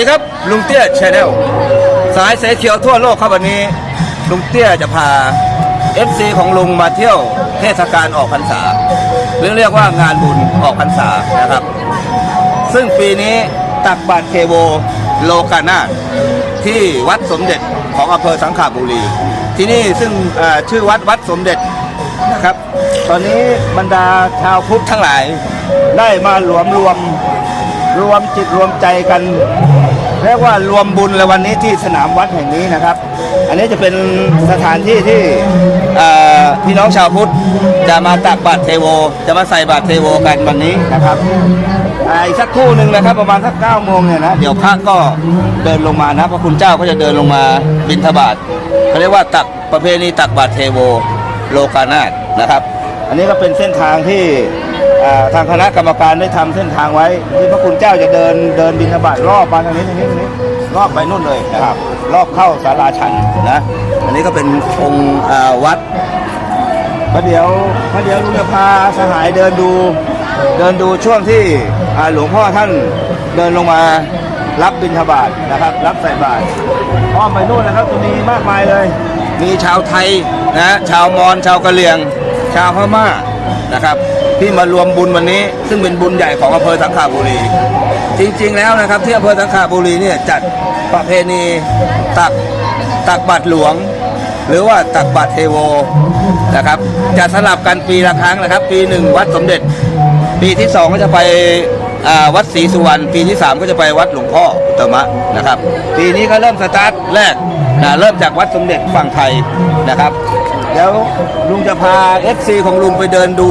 ดีครับ ลุงเตี้ยชาแนลสายเสเขียวทั่วโลกครับวันนี้ ลุงเตี้ยจะพา FC ของลุงมาเที่ยวเทศกาลออกพรรษาหรือเรียกว่างานบุญออกพรรษานะครับ ซึ่งปีนี้ตักบาตรเทโวโลกานาที่วัดสมเด็จของอำเภอสังขาบุรี ที่นี่ซึ่งชื่อวัดวัดสมเด็จนะครับ ตอนนี้บรรดาชาวพุทธทั้งหลายได้มารวมรวมรวมจิตรวมใจกัน เรียกว่ารวมบุญในวันนี้ที่สนามวัดแห่งนี้นะครับ อันนี้จะเป็นสถานที่ที่พี่น้องชาวพุทธจะมาตักบาตรเทโว จะมาใส่บาตรเทโวกันวันนี้นะครับอีกสักครู่หนึ่งนะครับประมาณสักเก้าโมงเนี่ยนะเดี๋ยวพระก็เดินลงมานะพระคุณเจ้าก็จะเดินลงมาบิณฑบาตเขาเรียกว่าตักประเพณีตักบาตรเทโวโลกานาถนะครับ อันนี้ก็เป็นเส้นทางที่ ทางคณะกรรมการได้ทำเส้นทางไว้ที่พระคุณเจ้าจะเดินเดินบิณฑบาตรอบมาทางนี้ทางนี้ทางนี้รอบไปนู่นเลยนะครับ รอบเข้าศาลาชันนะอันนี้ก็เป็นองค์วัดประเดี๋ยวประเดี๋ยวลุงจะพาสหายเดินดูเดินดูช่วงที่หลวงพ่อท่านเดินลงมารับบิณฑบาตนะครับ รับใส่บาตรอ้อมไปนู่นนะครับจะมีมากมายเลย มีชาวไทยนะชาวมอญชาวกะเหรี่ยง ชาวพม่านะครับ ที่มารวมบุญวันนี้ ซึ่งเป็นบุญใหญ่ของอำเภอสังขาบุรี จริงๆแล้วนะครับ ที่อำเภอสังขาบุรีเนี่ยจัดประเพณีตักตักบาตรหลวง หรือว่าตักบาตรเทโวนะครับจะสลับกันปีละครั้งนะครับ ปีหนึ่งวัดสมเด็จ ปีที่สองก็จะไปวัดศรีสุวรรณปีที่สามก็จะไปวัดหลวงพ่ออุตมะนะครับ ปีนี้ก็เริ่มสตาร์ทแรกนะเริ่มจากวัดสมเด็จฝั่งไทยนะครับเดี๋ยวลุงจะพา FC ของลุงไปเดินดู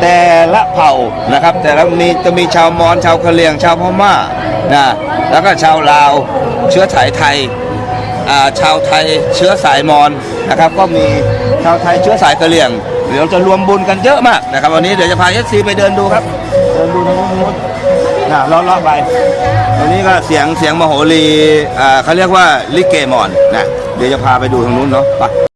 แต่ละเผ่านะครับ แต่ละมีจะมีชาวมอญชาวกะเหรี่ยงชาวพม่านะแล้วก็ชาวลาวเชื้อสายไทยชาวไทยเชื้อสายมอญนะครับ ก็มีชาวไทยเชื้อสายกะเหรี่ยง เดี๋ยวจะรวมบุญกันเยอะมากนะครับ วันนี้เดี๋ยวจะพาเอซีไปเดินดูครับ เดินดูทางนู้นนะลาะๆไปตรงนี้ก็เสียงเสียงมโหรีเขาเรียกว่าลิเกมอนนะเดี๋ยวจะพาไปดูทางนู้นเนาะไป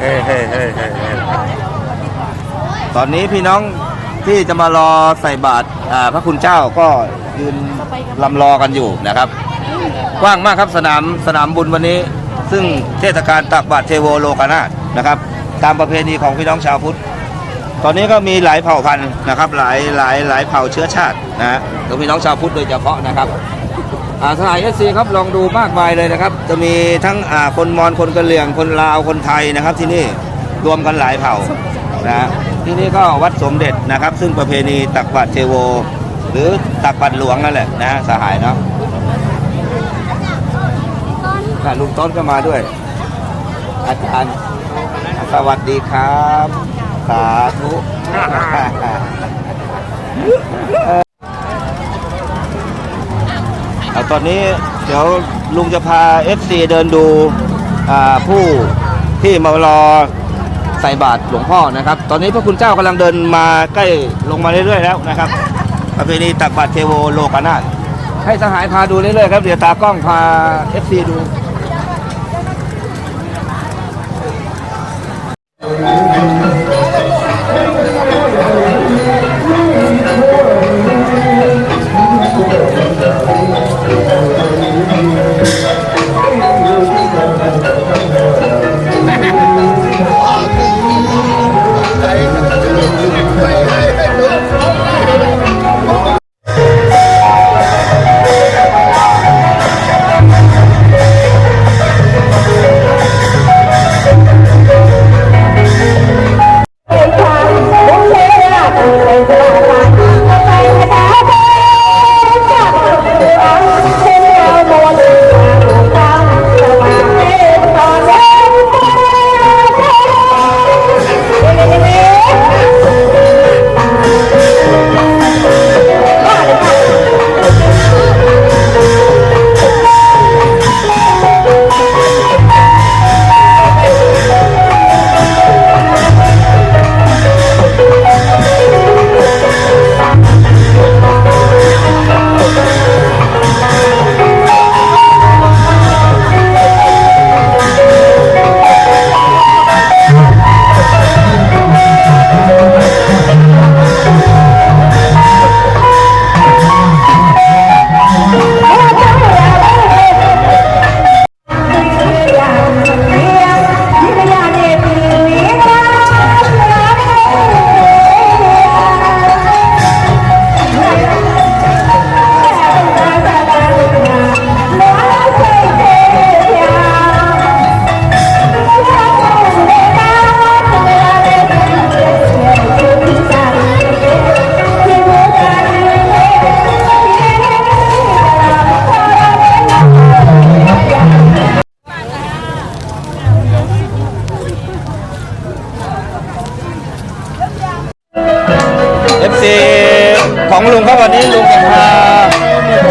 เฮ้เฮ้เฮ้เฮ้ตอนนี้พี่น้องที่จะมารอใส่บาตรพระคุณเจ้าก็ยืนลำรอกันอยู่นะครับ กว้างมากครับสนามสนามบุญวันนี้ ซึ่งเทศกาลตักบาตรเทโวโลกานาถนะครับ ตามประเพณีของพี่น้องชาวพุทธ ตอนนี้ก็มีหลายเผ่าพันธุ์นะครับ หลายหลายหลายเผ่าเชื้อชาตินะฮะแล้วพี่น้องชาวพุทธโดยเฉพาะนะครับ สถานเอสซีครับลองดูมากมายเลยนะครับ จะมีทั้งอาคนมอญคนกะเหรี่ยงคนลาวคนไทยนะครับ ที่นี่รวมกันหลายเผ่านะที่นี่ก็วัดสมเด็จนะครับ ซึ่งประเพณีตักบาตรเทโว หรือตักบาตรหลวงนั่นแหละนะสหายเนาะอะลุงต้นก็มาด้วย อาจารย์สวัสดีครับ สาธุ อาตอนนี้เดี๋ยวลุงจะพา FC เดินดูผู้ที่มารอใส่บาตรหลวงพ่อนะครับ ตอนนี้พระคุณเจ้ากำลังเดินมาใกล้ลงมาเรื่อยๆแล้วนะครับประเพณีตักบาตรเทโวโลกานาถให้สหายพาดูเรื่อยๆครับเดี๋ยวตากล้องพา FC ดู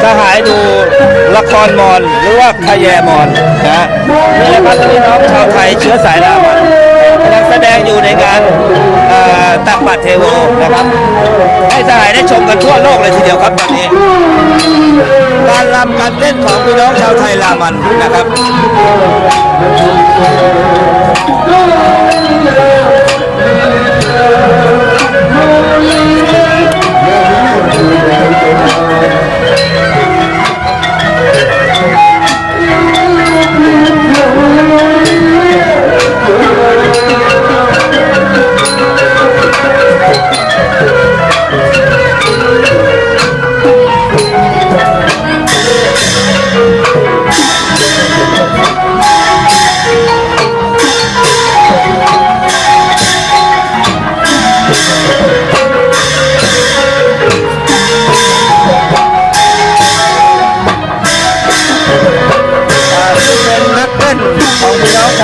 สหายดูละครมอนหรือว่าขยแยมอนนะฮะนี่แหละครับพี่น้องชาวไทยเชื้อสายลามันกำลังแสดงอยู่ในงานตักบาตรเทโวนะครับ ให้สหายได้ชมกันทั่วโลกเลยทีเดียวครับตอนนี้การรำการเต้นของพี่น้องชาวไทยลามันนะครับ อ่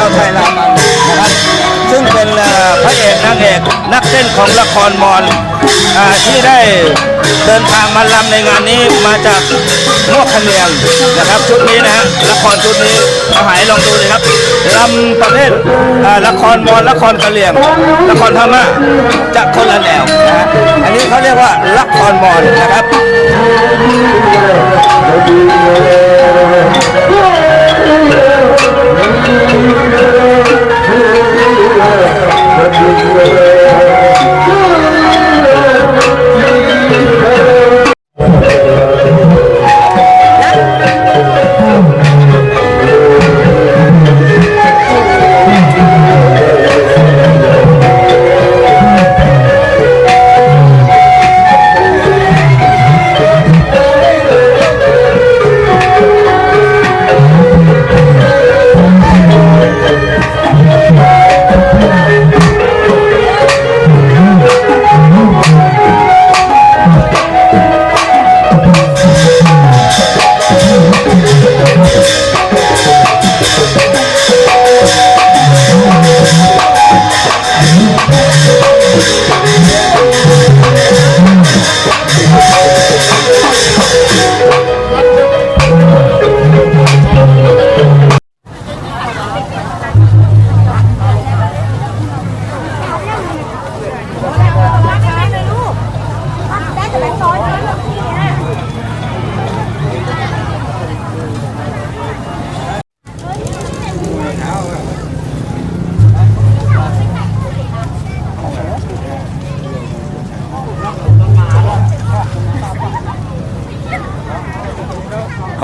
าวไทยลามันนะครับ ซึ่งเป็นพระเอกนางเอกนักเต้นของละครมอนที่ได้เดินทางมาลำในงานนี้มาจากนวกคะเนียงนะครับ ชุดนี้นะฮะละครชุดนี้เอาหายลองดูเลยครับลำประเภทละครมอนละครกะเหรี่ยงละครพม่าจะคนละแนวนะฮะอันนี้เขาเรียกว่าละครมอนนะครับ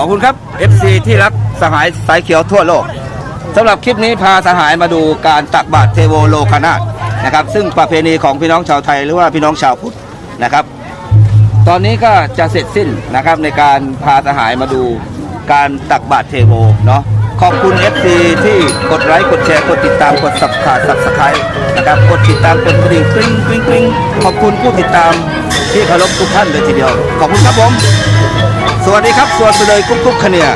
อบคุณครับ FC ที่รักสหายสายเขียวทั่วโลกสำหรับคลิปนี้พาสหายมาดูการตักบาตรเทโวโลคานาตนะครับ ซึ่งประเพณีของพี่น้องชาวไทยหรือว่าพี่น้องชาวพุทธนะครับ ตอนนี้ก็จะเสร็จสิ้นนะครับในการพาสหายมาดูการตักบาตรเทโวเนาะขอบคุณ FC ที่กดไลค์กดแชร์กดติดตามกด subscribe subscribe นะครับกดติดตามกดกระดิ่งกริ๊งกริ๊งกริ๊งขอบคุณผู้ติดตามที่เคารพทุกท่านเลยทีเดียว ขอบคุณครับผม สวัสดีครับ สวัสดีเลยกุ๊กกุ๊กคเนีย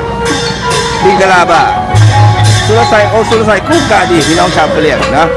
บิงกะลาบาสุรไซโอสุรไซกุ๊กกาดีพี่น้องชาวกะเหรี่ยงนะ